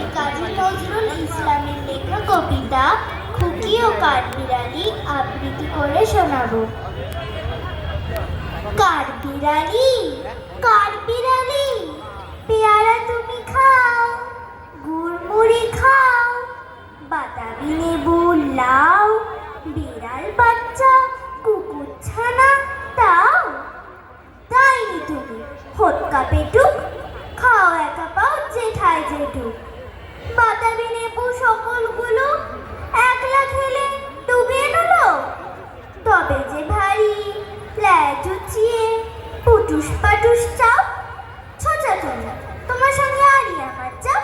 কবি কাজী নজরুল ইসলামের লেখা কবিতা খুকি ও আবৃত্তি করে শোনাবো। পেয়ারা তুমি খাও, গুড়মুড়ি খাও বাতাবি লেবু লাও, বিড়াল বাচ্চা, কুকুর ছানা তাও তাইনি তুমি ফটকা পেটুক, খাও একা পাও জেঠায় জেঠুক। সকলগুলো একলা খেলে ডুবিয়ে নিল। তবে যে ভারী ল্যাজ উচিয়ে পুটুস পাটুস চাপ ছোচা চলে, তোমার সঙ্গে আরি আমার চাপ।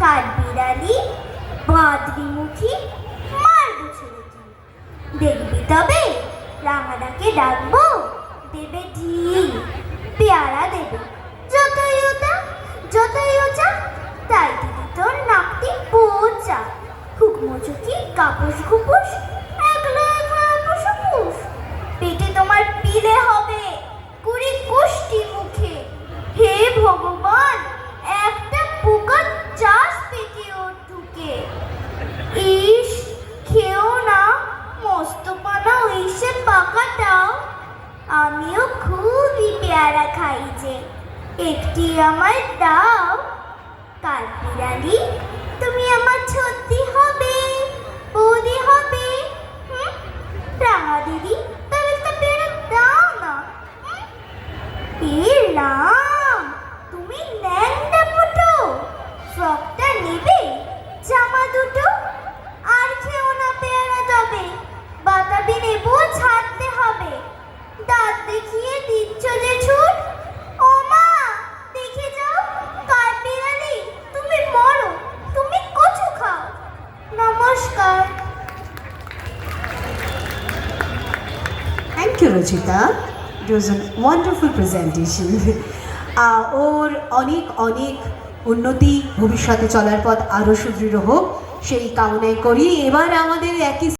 কাঠ বিড়ালি, বাদরিমুখী মারবো ছেড়ে দেখবি তবে রাঙাটাকে ডাকবো, দেবে ঢিল, পেয়ারা দেবে। কাপুস খুপুস একলা একলা পুষুপুস পেটে তোমার পিলে হবে কুড়ি কুষ্টি মুখে। হে ভগবান, একটা পোকা চাষ পেটে ওর ঢুকে ইস, খেও না, মস্তপানা ইসে পাকাটাও। আমিও খুবই পেয়ারা খাই যে, একটি আমার দাও। কাঠবিড়ালি তুমি আমার দিদি তবে একটা পেয়ারা দাও না। হুম? তুমি ল্যাংটা ফুটো ফ্রকটা নেবে? জামা দুটো? আর খেও না, পেয়ারা তবে। বাতাবি নেব, ছাড়তে হবে। দাঁত দেখিয়ে দিচ্ছ যে ছুট। ও মা, দেখে যাও, কার বিড়ালি? তুমি মরো, তুমি কচু খাও। নমস্কার। Thank you, Rajita. It was a wonderful presentation. ওর অনেক অনেক উন্নতি ভবিষ্যতে চলার পথ আরও সুদৃঢ় হোক সেই কামনাই করি এবার আমাদের একই